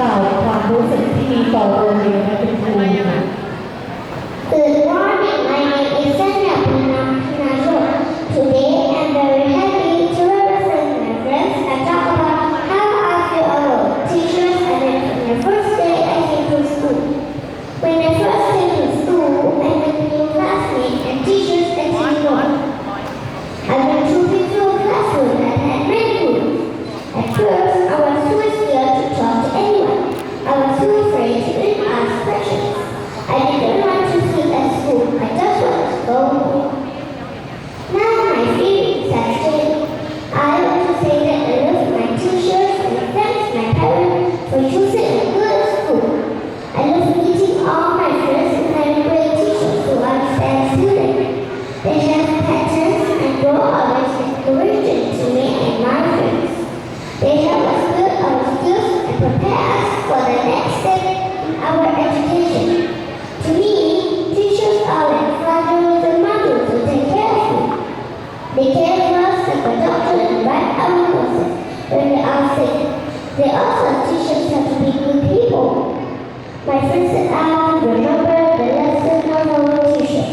ก่าความรู้สึกที่มีต่อโรงเรียนเป็น My friends and I remember the lesson of our teacher.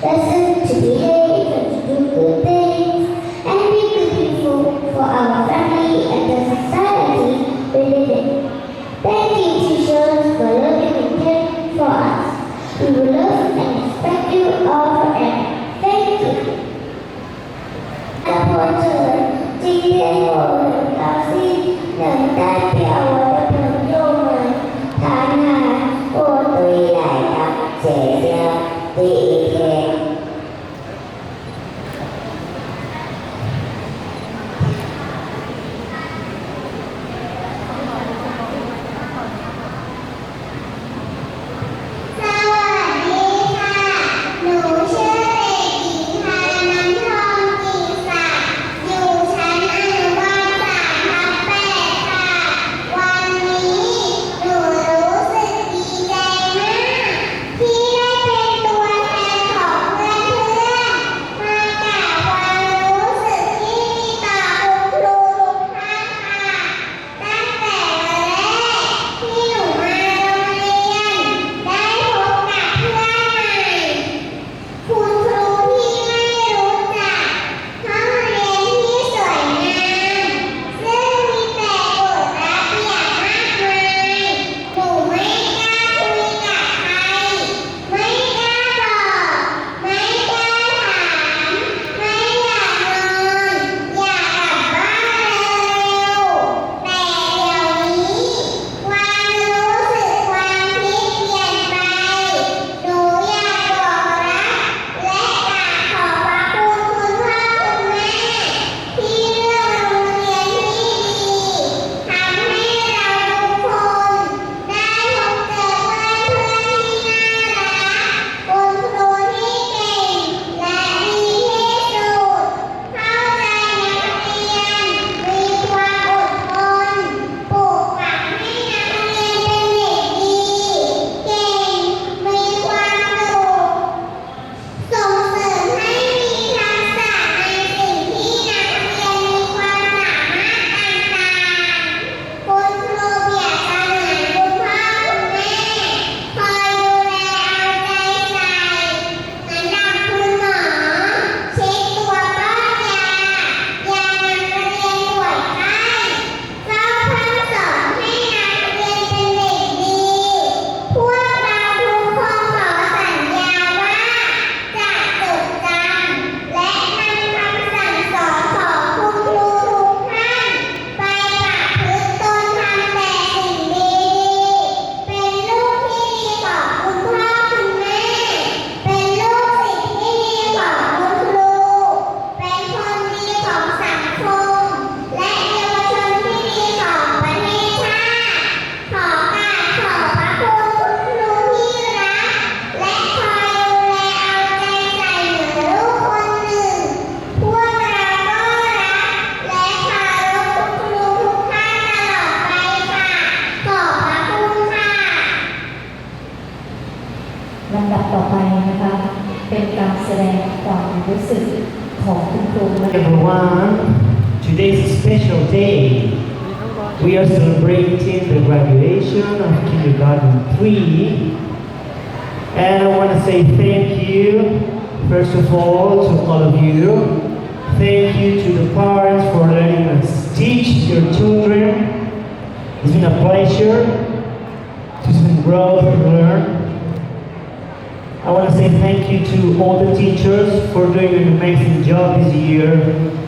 Lesson to behave and to do good things and be good people for our family and the society we live in. Thank you, teachers, for loving and caring for us. We will love and respect you all forever. Thank you. Apple Turn, GDA Holder, Garcia, Young Dad, Piao. everyone. Today is a special day. We are celebrating the graduation of kindergarten 3. And I want to say thank you, first of all, to all of you. Thank you to the parents for letting us teach your children. It's been a pleasure to see growth and learn. I want to say thank you to all the teachers for doing an amazing job this year,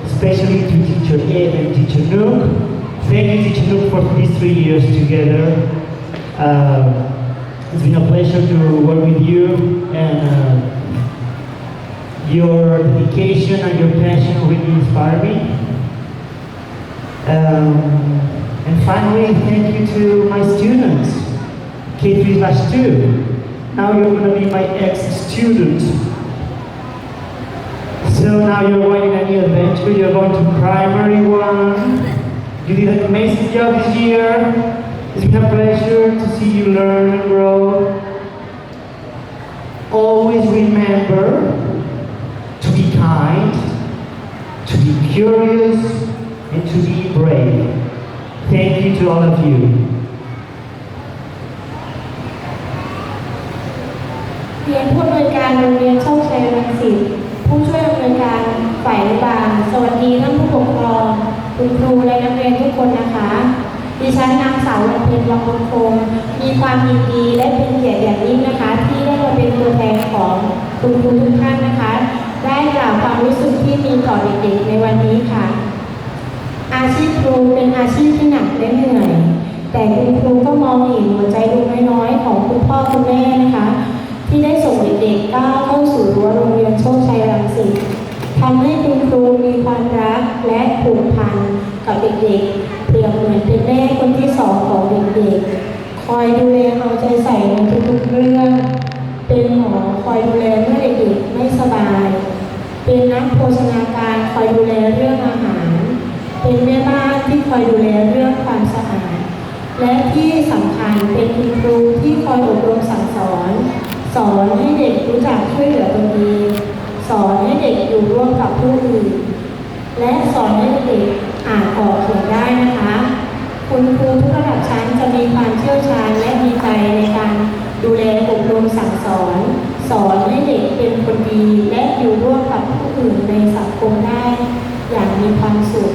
especially to Teacher Ed and Teacher Nook. Thank you, Teacher Nook, for these three years together. Uh, it's been a pleasure to work with you and uh, your dedication and your passion really inspire me. Um, and finally, thank you to my students, K3 slash 2. Now you're going to be my ex-student. So now you're going on a new adventure. You're going to primary one. You did an amazing job this year. It's been a pleasure to see you learn and grow. Always remember to be kind, to be curious, and to be brave. Thank you to all of you. บุญคง มีความยินดีและเป็นเกียรติอย่างยิ่งนะคะ ที่ได้มาเป็นตัวแทนของคุณครูทุกท่านนะคะ ได้กล่าวความรู้สึกที่มีต่อเด็กๆในวันนี้ค่ะ อาชีพครูเป็นอาชีพที่หนักและเหนื่อย แต่คุณครูก็มองเห็นหัวใจดวงน้อยๆของคุณพ่อคุณแม่นะคะ ที่ได้ส่งเด็กๆก้าวเข้าสู่รั้วโรงเรียนโชคชัยรังสิตทำให้คุณครูมีความรักและผูกพันกับเด็กๆ รียบเหมือนเป็นแม่คนที่สองของเด็กๆ คอยดูแลเอาใจใส่ในทุกๆเรื่อง เป็นหมอคอยดูแลเมื่อเด็กๆไม่สบาย เป็นนักโภชนาการคอยดูแลเรื่องอาหาร เป็นแม่บ้านที่คอยดูแลเรื่องความสะอาด และที่สำคัญเป็นคุณครูที่คอยอบรมสั่งสอน สอนให้เด็กรู้จักช่วยเหลือตนเองสอนให้เด็กอยู่ร่วมกับผู้อื่น และสอนให้เด็กอ่านออกเขียนได้นะคะ คุณครูทุกระดับชั้นจะมีความเชี่ยวชาญและมีใจในการดูแลอบรมสั่งสอน สอนให้เด็กเป็นคนดีและอยู่ร่วมกับผู้ อื่นในสังคมได้อย่างมีความสุข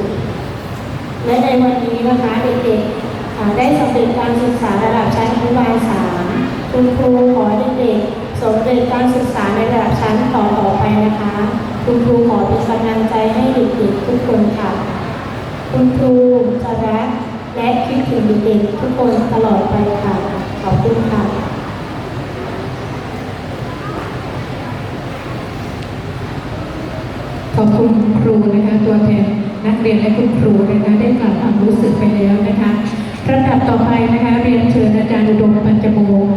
และในวันนี้นะคะเด็กๆได้สำเร็จการศึกษาระดับชั้นอนุบาลสามคุณครูขอเด็กๆสำเร็จการศึกษาในระดับชั้นต่อต่อไปนะคะ คุณครูขอเป็นกำลังใจให้เด็กๆทุกคนค่ะ คุณครูจะรักและคิดถึงเด็กๆทุกคนตลอดไปค่ะ ขอบคุณค่ะ ขอบคุณครูนะคะตัวแทนนักเรียนและคุณครูนะคะได้กล่าวความรู้สึกไปแล้วนะคะระดับต่อไปนะคะเรียนเชิญอาจารย์อุดมปัญจโมงค์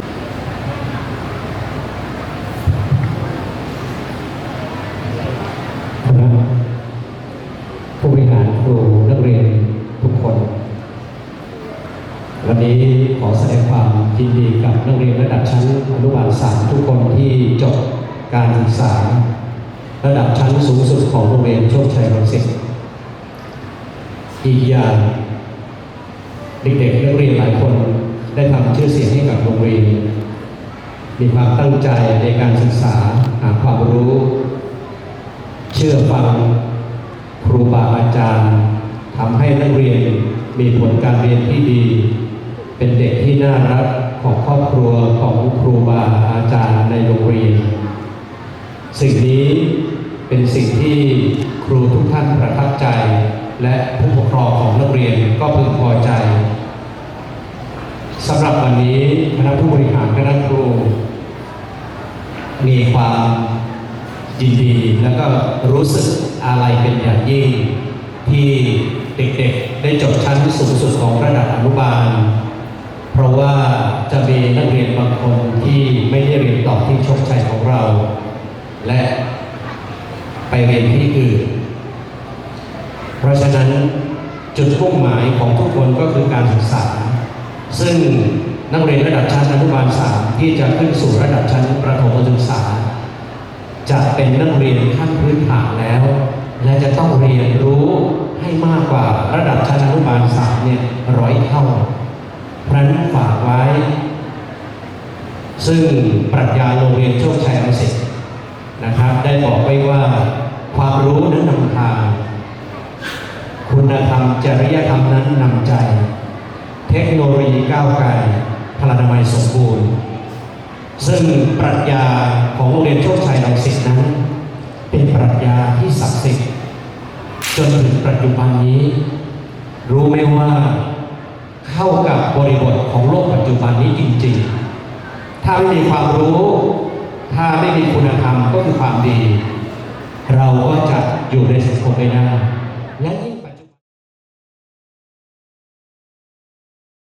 คณะผู้บริหารครูนักเรียนทุกคน วันนี้ขอแสดงความยินดีกับนักเรียนระดับชั้นอนุบาลสามทุกคนที่จบการศึกษา ระดับชั้นสูงสุดของโรงเรียนโชคชัยรังสิตอีกอย่างเด็กๆนักเรียนหลายคนได้ทำชื่อเสียงให้กับโรงเรียน มีความตั้งใจในการศึกษาหาความรู้ เชื่อฟังครูบาอาจารย์ทำให้นักเรียนมีผลการเรียนที่ดี เป็นเด็กที่น่ารักของครอบครัวของครูบาอาจารย์ในโรงเรียน สิ่งนี้เป็นสิ่งที่ครูทุกท่านประทับใจ และผู้ปกครองของนักเรียนก็พึงพอใจสำหรับวันนี้คณะผู้บริหารคณะครู มีความยินดีแล้วก็ รู้สึกอะไรเป็นอย่างยิ่ง ที่เด็กๆได้จบชั้นสูงสุดของระดับอนุบาล เพราะว่าจะมีนักเรียนบางคนที่ไม่ได้เรียนต่อที่โชคชัยของเรา และไปเรียนที่อื่น เพราะฉะนั้นจุดมุ่งหมายของทุกคนก็คือการศึกษา ซึ่งนักเรียนระดับชั้นอนุบาลสามที่จะขึ้นสู่ระดับชั้นประถมศึกษา จะเป็นนักเรียนขั้นพื้นฐานแล้ว และจะต้องเรียนรู้ให้มากกว่าระดับชั้นอนุนุบาลสามเนี่ยร้อยเท่าพระนั้นฝากไว้ ซึ่งปรัชญาโรงเรียนโชคชัยรังสิตนะครับ ได้บอกไว้ว่าความรู้นั้นนำทาง คุณธรรมจริยธรรมนั้นนำใจ เทคโนโลยีก้าวไกลพลานามัยสมบูรณ์ ซึ่งปรัชญาของโรงเรียนโชคชัยรังสิตนั้น เป็นปรัชญาที่ศักดิ์สิทธิ์จนถึงปัจจุบันนี้ รู้ไหมว่าเข้ากับบริบทของโลกปัจจุบันนี้จริง ๆ ถ้าไม่มีความรู้ ถ้าไม่มีคุณธรรมก็คือความดี เราก็จะอยู่ในสังคมไม่ได้และ